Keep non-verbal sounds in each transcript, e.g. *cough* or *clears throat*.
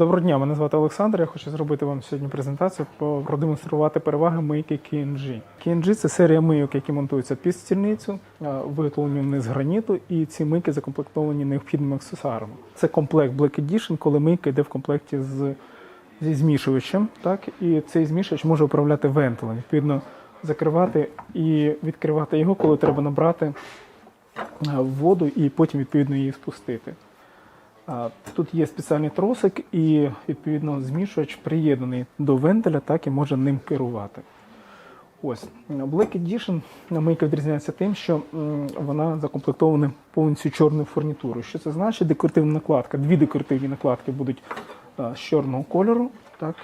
Доброго дня, мене звати Олександр. Я хочу зробити вам сьогодні презентацію, продемонструвати переваги мийки KNG. KNG – це серія мийок, які монтуються під стільницю, е, виготовлені вони з граніту, і ці мийки закомплектовані необхідними аксесуарами. Це комплект Black Edition, коли мийка йде в комплекті з зі змішувачем, так і цей змішувач може управляти вентилем. Відповідно, закривати і відкривати його, коли треба набрати е, воду і потім відповідно її спустити. Тут є спеціальний тросик, і відповідно змішувач приєднаний до вентиля, так і може ним керувати. Ось Black Edition мийка відрізняється тим, що вона закомплектована повністю чорною фурнітурою. Що це значить? Декоративна накладка. Дві декоративні накладки будуть з чорного кольору. Так?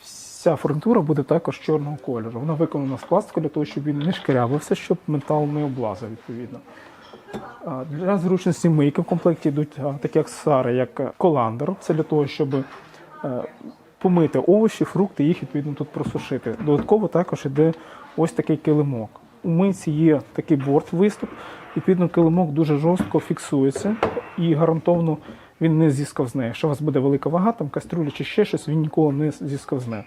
Вся фурнітура буде також чорного кольору. Вона виконана з пластику для того, щоб він не шкрябався, щоб метал не облазив відповідно. Для зручності мийки в комплекті йдуть такі аксесуари, як е, коландр. Це для того, щоб е, помити овочі, фрукти, їх відповідно тут просушити. Додатково також йде ось такий килимок. У мийці є такий борт виступ. Відповідно, килимок дуже жорстко фіксується і гарантовано він не зісковзне. Якщо у вас буде велика вага, там каструля чи ще щось, він ніколи не зісковзне.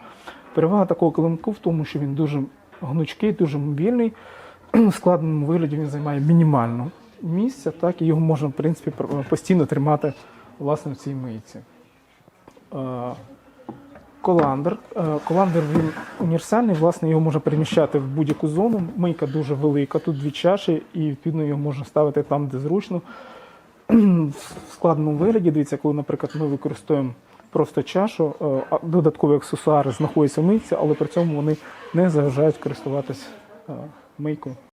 Перевага такого килимку в тому, що він дуже гнучкий, дуже мобільний. *clears throat* В складеному вигляді він займає мінімально місця, так і його можна в принципі постійно тримати власне в цій мийці. Е, Коландр. Е, Коландр він універсальний, власне, його можна переміщати в будь-яку зону. Мийка дуже велика, тут дві чаші, і відповідно його можна ставити там, де зручно. *clears throat* В складеному вигляді, дивіться, коли, наприклад, ми використовуємо просто чашу, е, додаткові аксесуари знаходяться в мийці, але при цьому вони не заважають користуватись мийкою.